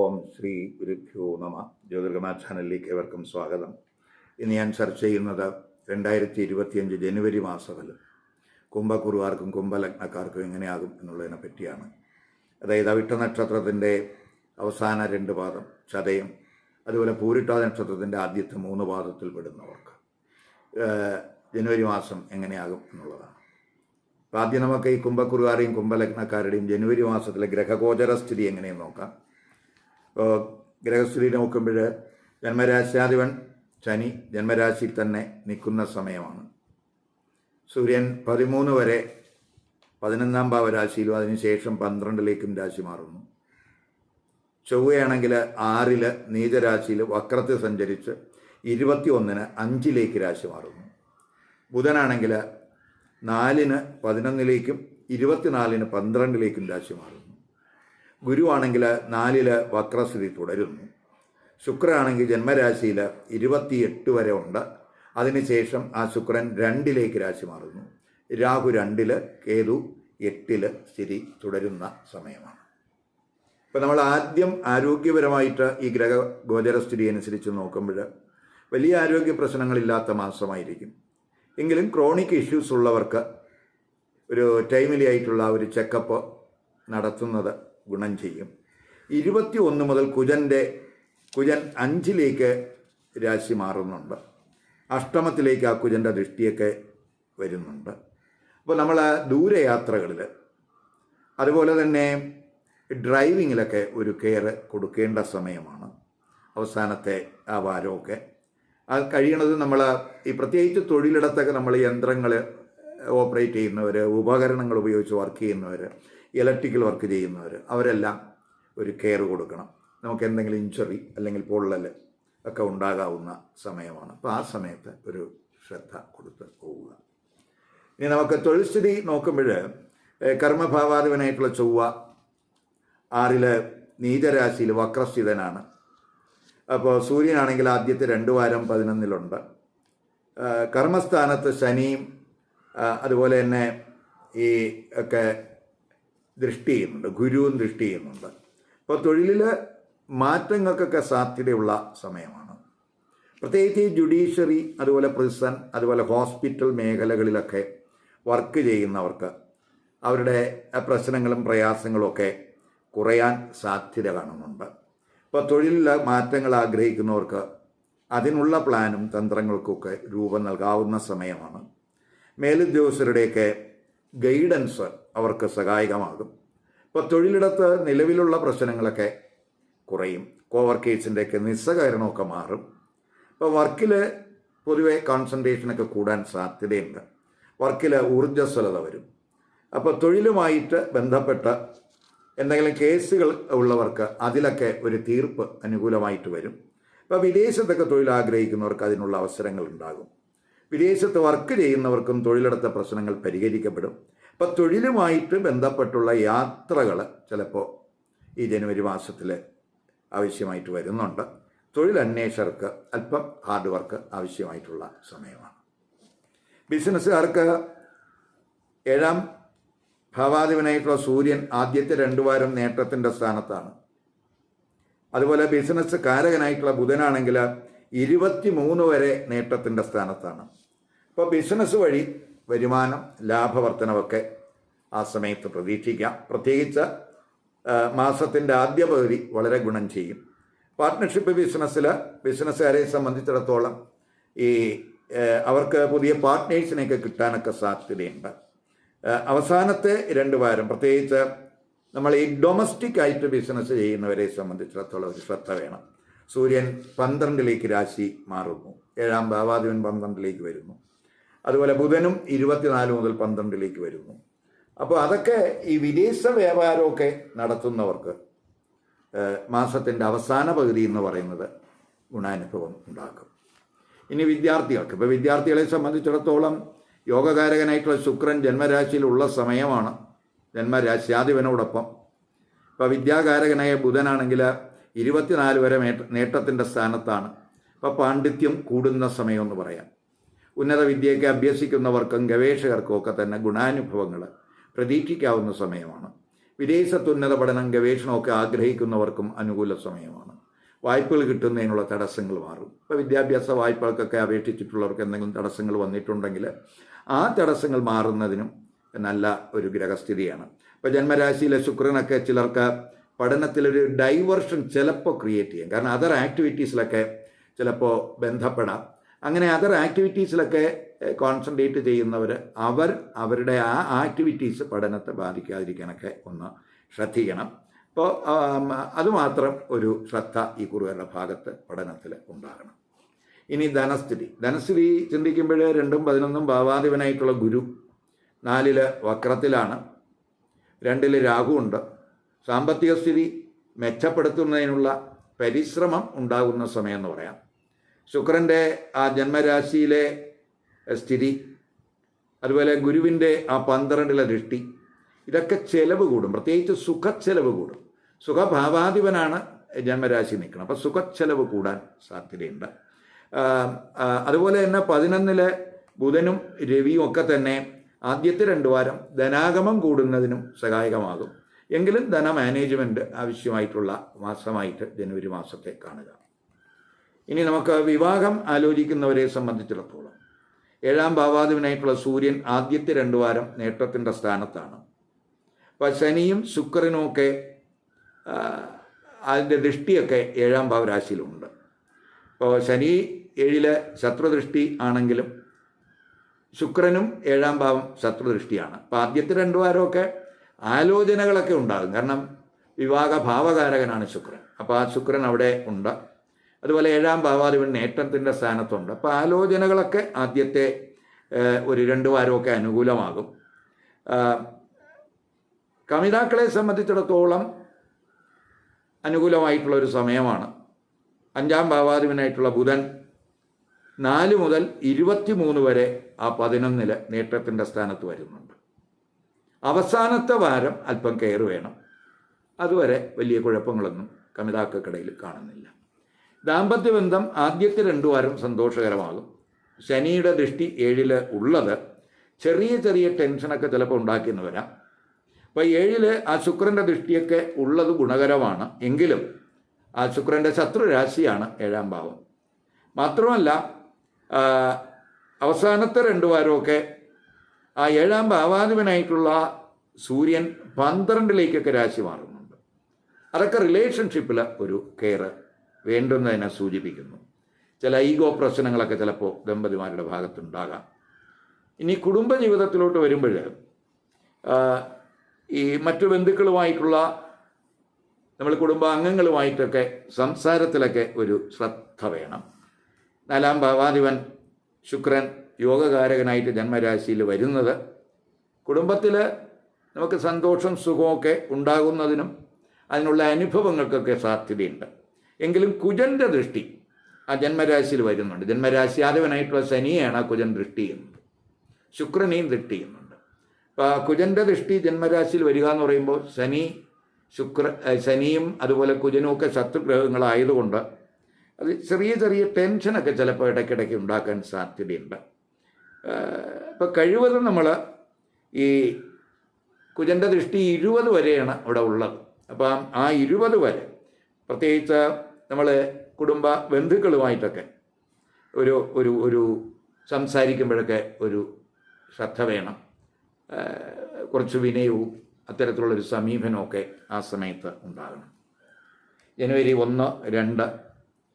ഓം ശ്രീ ഗുരുഭ്യോ നമ. ജ്യോതിർഗമ ചാനലിലേക്ക് ഏവർക്കും സ്വാഗതം. ഇന്ന് ഞാൻ ചർച്ച ചെയ്യുന്നത് രണ്ടായിരത്തി ഇരുപത്തിയഞ്ച് ജനുവരി മാസത്തിൽ കുംഭക്കുറുവാർക്കും കുംഭലഗ്നക്കാർക്കും എങ്ങനെയാകും എന്നുള്ളതിനെ പറ്റിയാണ്. അതായത് അവിട്ട നക്ഷത്രത്തിന്റെ അവസാന രണ്ട് പാദം ചതയം അതുപോലെ പൂരിട്ട നക്ഷത്രത്തിന്റെ ആദ്യത്തെ മൂന്ന് പാദത്തിൽ പെടുന്നവർക്ക് ജനുവരി മാസം എങ്ങനെയാകും എന്നുള്ളതാണ്. ആദ്യം നമുക്ക് ഈ കുംഭക്കുറുകാരെയും കുംഭലഗ്നക്കാരുടെയും ജനുവരി മാസത്തിലെ ഗ്രഹഗോചര സ്ഥിതി എങ്ങനെയെന്ന് നോക്കാം. ഗ്രഹസ്ഥിതി നോക്കുമ്പോൾ ജന്മരാശ്യാധിപൻ ശനി ജന്മരാശിയിൽ തന്നെ നിൽക്കുന്ന സമയമാണ്. സൂര്യൻ പതിമൂന്ന് വരെ പതിനൊന്നാം ഭാവരാശിയിലും അതിനുശേഷം പന്ത്രണ്ടിലേക്കും രാശി മാറുന്നു. ചൊവ്വയാണെങ്കിൽ ആറിൽ നീചരാശിയിൽ വക്രത്തിൽ സഞ്ചരിച്ച് ഇരുപത്തി ഒന്നിന് അഞ്ചിലേക്ക് രാശി മാറുന്നു. ബുധനാണെങ്കിൽ നാലിന് പതിനൊന്നിലേക്കും ഇരുപത്തിനാലിന് പന്ത്രണ്ടിലേക്കും രാശി മാറുന്നു. ഗുരുവാണെങ്കിൽ നാലിൽ വക്രസ്ഥിതി തുടരുന്നു. ശുക്രനാണെങ്കിൽ ജന്മരാശിയിൽ ഇരുപത്തിയെട്ട് വരെ ഉണ്ട്. അതിനുശേഷം ആ ശുക്രൻ രണ്ടിലേക്ക് രാശി മാറുന്നു. രാഹു രണ്ടിൽ കേതു എട്ടിൽ സ്ഥിതി തുടരുന്ന സമയമാണ്. ഇപ്പം നമ്മൾ ആദ്യം ആരോഗ്യപരമായിട്ട് ഈ ഗ്രഹ ഗോചരസ്ഥിതി അനുസരിച്ച് നോക്കുമ്പോൾ വലിയ ആരോഗ്യ പ്രശ്നങ്ങളില്ലാത്ത മാസമായിരിക്കും. എങ്കിലും ക്രോണിക് ഇഷ്യൂസ് ഉള്ളവർക്ക് ഒരു ടൈമിലി ആയിട്ടുള്ള ഒരു ചെക്കപ്പ് നടത്തുന്നത് ഗുണം ചെയ്യും. ഇരുപത്തി ഒന്ന് മുതൽ കുജന്റെ കുജൻ അഞ്ചിലേക്ക് രാശി മാറുന്നുണ്ട്. അഷ്ടമത്തിലേക്ക് ആ കുജന്റെ ദൃഷ്ടിയൊക്കെ വരുന്നുണ്ട്. അപ്പോൾ നമ്മൾ ദൂരയാത്രകളിൽ അതുപോലെ തന്നെ ഡ്രൈവിങ്ങിലൊക്കെ ഒരു കെയർ കൊടുക്കേണ്ട സമയമാണ്. അവസാനത്തെ ആ വാരമൊക്കെ. അത് കഴിയണത് നമ്മൾ ഈ പ്രത്യേകിച്ച് തൊഴിലിടത്തൊക്കെ നമ്മൾ യന്ത്രങ്ങൾ ഓപ്പറേറ്റ് ചെയ്യുന്നവർ ഉപകരണങ്ങൾ ഉപയോഗിച്ച് വർക്ക് ചെയ്യുന്നവർ ഇലക്ട്രിക്കൽ വർക്ക് ചെയ്യുന്നവർ അവരെല്ലാം ഒരു കെയർ കൊടുക്കണം. നമുക്ക് എന്തെങ്കിലും ഇഞ്ചുറി അല്ലെങ്കിൽ പൊള്ളൽ ഒക്കെ ഉണ്ടാകാവുന്ന സമയമാണ്. അപ്പോൾ ആ സമയത്ത് ഒരു ശ്രദ്ധ കൊടുത്ത് പോവുക. ഇനി നമുക്ക് തൊഴിൽ സ്ഥിതി നോക്കുമ്പോൾ കർമ്മഭാവാധിപനായിട്ടുള്ള ചൊവ്വ ആറിൽ നീചരാശിയിൽ വക്രസ്ഥിതനാണ്. അപ്പോൾ സൂര്യനാണെങ്കിൽ ആദ്യത്തെ രണ്ട് വാരം പതിനൊന്നിലുണ്ട്. കർമ്മസ്ഥാനത്ത് ശനിയും അതുപോലെ തന്നെ ഈ ഒക്കെ ദൃഷ്ടി ചെയ്യുന്നുണ്ട് ഗുരുവും ദൃഷ്ടി ചെയ്യുന്നുണ്ട് അപ്പോൾ തൊഴിലിൽ മാറ്റങ്ങൾക്കൊക്കെ സാധ്യതയുള്ള സമയമാണ്. പ്രത്യേകിച്ച് ജുഡീഷ്യറി അതുപോലെ പ്രിസൺ അതുപോലെ ഹോസ്പിറ്റൽ മേഖലകളിലൊക്കെ വർക്ക് ചെയ്യുന്നവർക്ക് അവരുടെ പ്രശ്നങ്ങളും പ്രയാസങ്ങളും ഒക്കെ കുറയാൻ സാധ്യത കാണുന്നുണ്ട്. ഇപ്പോൾ തൊഴിലിൽ മാറ്റങ്ങൾ ആഗ്രഹിക്കുന്നവർക്ക് അതിനുള്ള പ്ലാനും തന്ത്രങ്ങൾക്കൊക്കെ രൂപം നൽകാവുന്ന സമയമാണ്. മേലുദ്യോഗസ്ഥരുടെയൊക്കെ ഗൈഡൻസ് അവർക്ക് സഹായകമാകും. ഇപ്പോൾ തൊഴിലിടത്ത് നിലവിലുള്ള പ്രശ്നങ്ങളൊക്കെ കുറയും. കോവർക്കേഴ്സിന്റെയൊക്കെ നിസ്സഹകരണമൊക്കെ മാറും. ഇപ്പോൾ വർക്കിൽ പൊതുവെ കോൺസെൻട്രേഷനൊക്കെ കൂടാൻ സാധ്യതയുണ്ട്. വർക്കിൽ ഊർജസ്വലത വരും. അപ്പോൾ തൊഴിലുമായിട്ട് ബന്ധപ്പെട്ട എന്തെങ്കിലും കേസുകൾ ഉള്ളവർക്ക് അതിലൊക്കെ ഒരു തീർപ്പ് അനുകൂലമായിട്ട് വരും. അപ്പോൾ വിദേശത്തൊക്കെ തൊഴിൽ ആഗ്രഹിക്കുന്നവർക്ക് അതിനുള്ള അവസരങ്ങൾ ഉണ്ടാകും. വിദേശത്ത് വർക്ക് ചെയ്യുന്നവർക്കും തൊഴിലിടത്തെ പ്രശ്നങ്ങൾ പരിഹരിക്കപ്പെടും. അപ്പം തൊഴിലുമായിട്ട് ബന്ധപ്പെട്ടുള്ള യാത്രകൾ ചിലപ്പോൾ ഈ ജനുവരി മാസത്തിൽ ആവശ്യമായിട്ട് വരുന്നുണ്ട്. തൊഴിലന്വേഷകർക്ക് അല്പം ഹാർഡ് വർക്ക് ആവശ്യമായിട്ടുള്ള സമയമാണ്. ബിസിനസ്സുകാർക്ക് ഏഴാം ഭാവാധിപനായിട്ടുള്ള സൂര്യൻ ആദ്യത്തെ രണ്ടു വാരം നേട്ടത്തിന്റെ സ്ഥാനത്താണ്. അതുപോലെ ബിസിനസ് കാരകനായിട്ടുള്ള ബുധനാണെങ്കിൽ ഇരുപത്തി മൂന്ന് വരെ നേട്ടത്തിന്റെ സ്ഥാനത്താണ്. അപ്പോൾ ബിസിനസ് വഴി വരുമാനം ലാഭവർദ്ധനവൊക്കെ ആ സമയത്ത് പ്രതീക്ഷിക്കാം. പ്രത്യേകിച്ച് മാസത്തിന്റെ ആദ്യ പകുതി വളരെ ഗുണം ചെയ്യും. പാർട്ട്ണർഷിപ്പ് ബിസിനസ്സിൽ ബിസിനസ്സുകാരെ സംബന്ധിച്ചിടത്തോളം ഈ അവർക്ക് പുതിയ പാർട്ട്നേഴ്സിനെയൊക്കെ കിട്ടാനൊക്കെ സാധ്യതയുണ്ട്. അവസാനത്തെ രണ്ട് വാരം പ്രത്യേകിച്ച് നമ്മൾ ഈ ഡൊമസ്റ്റിക് ആയിട്ട് ബിസിനസ് ചെയ്യുന്നവരെ സംബന്ധിച്ചിടത്തോളം ഒരു ശ്രദ്ധ വേണം. സൂര്യൻ പന്ത്രണ്ടിലേക്ക് രാശി മാറുന്നു. ഏഴാം ഭാവാധിപൻ പന്ത്രണ്ടിലേക്ക് വരുന്നു. അതുപോലെ ബുധനും ഇരുപത്തിനാല് മുതൽ പന്ത്രണ്ടിലേക്ക് വരുന്നു. അപ്പോൾ അതൊക്കെ ഈ വിദേശ വ്യാപാരമൊക്കെ നടത്തുന്നവർക്ക് മാസത്തിന്റെ അവസാന പകുതി എന്ന് പറയുന്നത് ഗുണാനുഭവം ഉണ്ടാക്കും. ഇനി വിദ്യാർത്ഥികൾക്ക് ഇപ്പോൾ വിദ്യാർത്ഥികളെ സംബന്ധിച്ചിടത്തോളം യോഗകാരകനായിട്ടുള്ള ശുക്രൻ ജന്മരാശിയിലുള്ള സമയമാണ് ജന്മരാശ്യാധിപനോടൊപ്പം. ഇപ്പോൾ വിദ്യാകാരകനായ ബുധനാണെങ്കിൽ ഇരുപത്തിനാല് വരെ നേട്ട നേട്ടത്തിന്റെ സ്ഥാനത്താണ്. ഇപ്പോൾ പാണ്ഡിത്യം കൂടുന്ന സമയമെന്ന് പറയാം. ഉന്നത വിദ്യയൊക്കെ അഭ്യസിക്കുന്നവർക്കും ഗവേഷകർക്കും ഒക്കെ തന്നെ ഗുണാനുഭവങ്ങൾ പ്രതീക്ഷിക്കാവുന്ന സമയമാണ്. വിദേശത്തുന്നത പഠനം ഗവേഷണമൊക്കെ ആഗ്രഹിക്കുന്നവർക്കും അനുകൂല സമയമാണ്. വായ്പകൾ കിട്ടുന്നതിനുള്ള തടസ്സങ്ങൾ മാറും. ഇപ്പോൾ വിദ്യാഭ്യാസ വായ്പകൾക്കൊക്കെ അപേക്ഷിച്ചിട്ടുള്ളവർക്ക് എന്തെങ്കിലും തടസ്സങ്ങൾ വന്നിട്ടുണ്ടെങ്കിൽ ആ തടസ്സങ്ങൾ മാറുന്നതിനും നല്ല ഒരു ഗ്രഹസ്ഥിതിയാണ്. ഇപ്പോൾ ജന്മരാശിയിലെ ശുക്രനൊക്കെ ചിലർക്ക് പഠനത്തിലൊരു ഡൈവേർഷൻ ചിലപ്പോൾ ക്രിയേറ്റ് ചെയ്യാം. കാരണം അതർ ആക്ടിവിറ്റീസിലൊക്കെ ചിലപ്പോൾ ബന്ധപ്പെടാം. അങ്ങനെ അതർ ആക്ടിവിറ്റീസിലൊക്കെ കോൺസെൻട്രേറ്റ് ചെയ്യുന്നവർ അവർ അവരുടെ ആ ആക്ടിവിറ്റീസ് പഠനത്തെ ബാധിക്കാതിരിക്കാനൊക്കെ ഒന്ന് ശ്രദ്ധിക്കണം. അപ്പോൾ അതുമാത്രം ഒരു ശ്രദ്ധ ഈ കുറുകളുടെ ഭാഗത്ത് പഠനത്തിൽ ഉണ്ടാകണം. ഇനി ധനസ്ഥിതി. ധനസ്ഥിതി ചിന്തിക്കുമ്പോൾ രണ്ടും പതിനൊന്നും ഭാവാധിപനായിട്ടുള്ള ഗുരു നാലിൽ വക്രത്തിലാണ്. രണ്ടിൽ രാഹുവുണ്ട് സാമ്പത്തിക സ്ഥിതി മെച്ചപ്പെടുത്തുന്നതിനുള്ള പരിശ്രമം ഉണ്ടാകുന്ന സമയം എന്ന് പറയാം. ശുക്രന്റെ ആ ജന്മരാശിയിലെ സ്ഥിതി അതുപോലെ ഗുരുവിന്റെ ആ പന്ത്രണ്ടിലെ ദൃഷ്ടി ഇതൊക്കെ ചെലവ് കൂടും. പ്രത്യേകിച്ച് സുഖച്ചെലവ് കൂടും. സുഖഭാവാധിപനാണ് ജന്മരാശി നിൽക്കണം അപ്പോൾ സുഖച്ചെലവ് കൂടാൻ സാധ്യതയുണ്ട്. അതുപോലെ തന്നെ പതിനൊന്നിലെ ബുധനും രവിയും ഒക്കെ തന്നെ ആദ്യത്തെ രണ്ട് വാരം ധനാഗമം കൂടുന്നതിനും സഹായകമാകും. എങ്കിലും ധന മാനേജ്മെന്റ് ആവശ്യമായിട്ടുള്ള മാസമായിട്ട് ജനുവരി മാസത്തെ കാണുക. ഇനി നമുക്ക് വിവാഹം ആലോചിക്കുന്നവരെ സംബന്ധിച്ചിടത്തോളം ഏഴാം ഭാവാധിപനായിട്ടുള്ള സൂര്യൻ ആദ്യത്തെ രണ്ടു വാരം നേട്ടത്തിന്റെ സ്ഥാനത്താണ്. അപ്പോൾ ശനിയും ശുക്രനും ഒക്കെ അതിന്റെ ദൃഷ്ടിയൊക്കെ ഏഴാം ഭാവരാശിയിലുണ്ട്. അപ്പോൾ ശനി ഏഴിലെ ശത്രുദൃഷ്ടി ആണെങ്കിലും ശുക്രനും ഏഴാം ഭാവം ശത്രുദൃഷ്ടിയാണ്. അപ്പോൾ ആദ്യത്തെ രണ്ടു വാരമൊക്കെ ആലോചനകളൊക്കെ ഉണ്ടാകും. കാരണം വിവാഹ ഭാവകാരകനാണ് ശുക്രൻ. അപ്പോൾ ആ ശുക്രൻ അവിടെ ഉണ്ട്. അതുപോലെ ഏഴാം ഭാവാധിപൻ നേട്ടത്തിന്റെ സ്ഥാനത്തുണ്ട്. അപ്പോൾ ആലോചനകളൊക്കെ ആദ്യത്തെ ഒരു രണ്ട് വാരമൊക്കെ അനുകൂലമാകും. കമിതാക്കളെ സംബന്ധിച്ചിടത്തോളം അനുകൂലമായിട്ടുള്ള ഒരു സമയമാണ്. അഞ്ചാം ഭാവാധിപനായിട്ടുള്ള ബുധൻ നാല് മുതൽ ഇരുപത്തി മൂന്ന് വരെ ആ പതിനൊന്നിൽ നേട്ടത്തിന്റെ സ്ഥാനത്ത് വരുന്നുണ്ട്. അവസാനത്തെ വാരം അല്പം കെയർ വേണം. അതുവരെ വലിയ കുഴപ്പങ്ങളൊന്നും കമിതാക്കൾക്കിടയിൽ കാണുന്നില്ല. ദാമ്പത്യ ബന്ധം ആദ്യത്തെ രണ്ടു വാരം സന്തോഷകരമാകും. ശനിയുടെ ദൃഷ്ടി ഏഴിൽ ഉള്ളത്. ചെറിയ ചെറിയ ടെൻഷനൊക്കെ ചിലപ്പോൾ ഉണ്ടാക്കിയെന്ന് വരാം. അപ്പോൾ ഏഴിൽ ആ ശുക്രന്റെ ദൃഷ്ടിയൊക്കെ ഉള്ളത് ഗുണകരമാണ്. എങ്കിലും ആ ശുക്രന്റെ ശത്രു രാശിയാണ് ഏഴാം ഭാവം. മാത്രമല്ല അവസാനത്തെ രണ്ടു വാരമൊക്കെ ആ ഏഴാം ഭാവാധിപനായിട്ടുള്ള സൂര്യൻ പന്ത്രണ്ടിലേക്കൊക്കെ രാശി മാറുന്നുണ്ട്. അതൊക്കെ റിലേഷൻഷിപ്പിൽ ഒരു കെയർ വേണ്ടുന്നതിനെ സൂചിപ്പിക്കുന്നു. ചില ഈഗോ പ്രശ്നങ്ങളൊക്കെ ചിലപ്പോൾ ദമ്പതിമാരുടെ ഭാഗത്തുണ്ടാകാം. ഇനി കുടുംബജീവിതത്തിലോട്ട് വരുമ്പോൾ ഈ മറ്റു ബന്ധുക്കളുമായിട്ടുള്ള നമ്മൾ കുടുംബാംഗങ്ങളുമായിട്ടൊക്കെ സംസാരത്തിലൊക്കെ ഒരു ശ്രദ്ധ വേണം. നാലാം ഭാവാധിപൻ ശുക്രൻ യോഗകാരകനായിട്ട് ജന്മരാശിയിൽ വരുന്നത് കുടുംബത്തിൽ നമുക്ക് സന്തോഷം സുഖമൊക്കെ ഉണ്ടാകുന്നതിനും അതിനുള്ള അനുഭവങ്ങൾക്കൊക്കെ സാധ്യതയുണ്ട്. എങ്കിലും കുജന്റെ ദൃഷ്ടി ആ ജന്മരാശിയിൽ വരുന്നുണ്ട്. ജന്മരാശി ആദവനായിട്ടുള്ള ശനിയാണ് ആ കുജൻ ദൃഷ്ടി ചെയ്യുന്നത്. ശുക്രനെയും ദൃഷ്ടി ചെയ്യുന്നുണ്ട്. അപ്പോൾ ആ കുജന്റെ ദൃഷ്ടി ജന്മരാശിയിൽ വരിക എന്ന് പറയുമ്പോൾ ശനി ശുക്ര ശനിയും അതുപോലെ കുജനും ഒക്കെ ശത്രുഗ്രഹങ്ങളായതുകൊണ്ട് അത് ചെറിയ ചെറിയ ടെൻഷനൊക്കെ ചിലപ്പോൾ ഇടയ്ക്കിടയ്ക്ക് ഉണ്ടാക്കാൻ സാധ്യതയുണ്ട്. ഇപ്പം കഴിവതും നമ്മൾ ഈ കുജന്റെ ദൃഷ്ടി ഇരുപത് വരെയാണ് അവിടെ ഉള്ളത്. അപ്പം ആ ഇരുപത് വരെ പ്രത്യേകിച്ച് നമ്മൾ കുടുംബ ബന്ധുക്കളുമായിട്ടൊക്കെ ഒരു ഒരു ഒരു സംസാരിക്കുമ്പോഴൊക്കെ ഒരു ശ്രദ്ധ വേണം. കുറച്ച് വിനയവും അത്തരത്തിലുള്ളൊരു സമീപനമൊക്കെ ആ സമയത്ത് ഉണ്ടാകണം. ജനുവരി ഒന്ന് രണ്ട്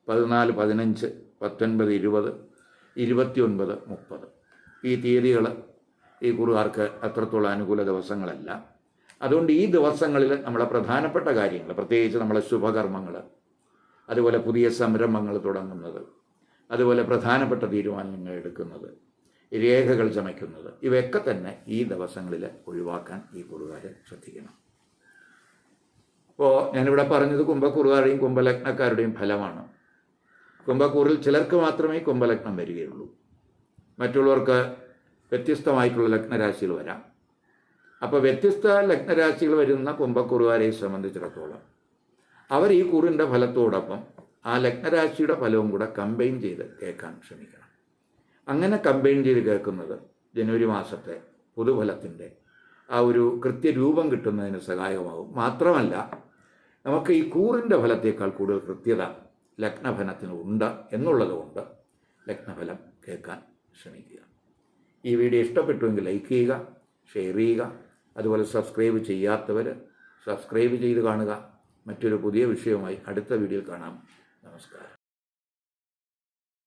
പതിനാല് പതിനഞ്ച് പത്തൊൻപത് ഇരുപത് ഇരുപത്തിയൊൻപത് മുപ്പത്. ഈ തീയതികൾ ഈ കുറുകാർക്ക് അത്രത്തോളം അനുകൂല ദിവസങ്ങളല്ല. അതുകൊണ്ട് ഈ ദിവസങ്ങളിൽ നമ്മളെ പ്രധാനപ്പെട്ട കാര്യങ്ങൾ പ്രത്യേകിച്ച് നമ്മളെ ശുഭകർമ്മങ്ങൾ അതുപോലെ പുതിയ സംരംഭങ്ങൾ തുടങ്ങുന്നത് അതുപോലെ പ്രധാനപ്പെട്ട തീരുമാനങ്ങൾ എടുക്കുന്നത് രേഖകൾ ചമയ്ക്കുന്നത് ഇവയൊക്കെ തന്നെ ഈ ദിവസങ്ങളിൽ ഒഴിവാക്കാൻ ഈ കുറുകാർ ശ്രദ്ധിക്കണം. അപ്പോൾ ഞാനിവിടെ പറഞ്ഞത് കുംഭക്കുറുകാരുടെയും കുംഭലഗ്നക്കാരുടെയും ഫലമാണ്. കുംഭക്കൂറിൽ ചിലർക്ക് മാത്രമേ കുംഭലഗ്നം വരികയുള്ളൂ. മറ്റുള്ളവർക്ക് വ്യത്യസ്തമായിട്ടുള്ള ലഗ്നരാശികൾ വരാം. അപ്പോൾ വ്യത്യസ്ത ലഗ്നരാശികൾ വരുന്ന കുംഭക്കുറുകാരെ സംബന്ധിച്ചിടത്തോളം അവർ ഈ കുറിന്റെ ഫലത്തോടൊപ്പം ആ ലഗ്നരാശിയുടെ ഫലവും കൂടെ കമ്പൈൻ ചെയ്ത് കേൾക്കാൻ ശ്രമിക്കണം. അങ്ങനെ കമ്പൈൻ ചെയ്ത് കേൾക്കുന്നത് ജനുവരി മാസത്തെ പൊതുഫലത്തിന്റെ ആ ഒരു കൃത്യരൂപം കിട്ടുന്നതിന് സഹായകമാകും. മാത്രമല്ല നമുക്ക് ഈ കൂറിന്റെ ഫലത്തേക്കാൾ കൂടുതൽ കൃത്യത ലഗ്നഫലത്തിന് ഉണ്ട് എന്നുള്ളതുകൊണ്ട് ലഗ്നഫലം കേൾക്കാൻ ശ്രമിക്കുക. ഈ വീഡിയോ ഇഷ്ടപ്പെട്ടുവെങ്കിൽ ലൈക്ക് ചെയ്യുക ഷെയർ ചെയ്യുക അതുപോലെ സബ്സ്ക്രൈബ് ചെയ്യാത്തവർ സബ്സ്ക്രൈബ് ചെയ്ത് കാണുക. മറ്റൊരു പുതിയ വിഷയവുമായി അടുത്ത വീഡിയോയിൽ കാണാം. നമസ്കാരം.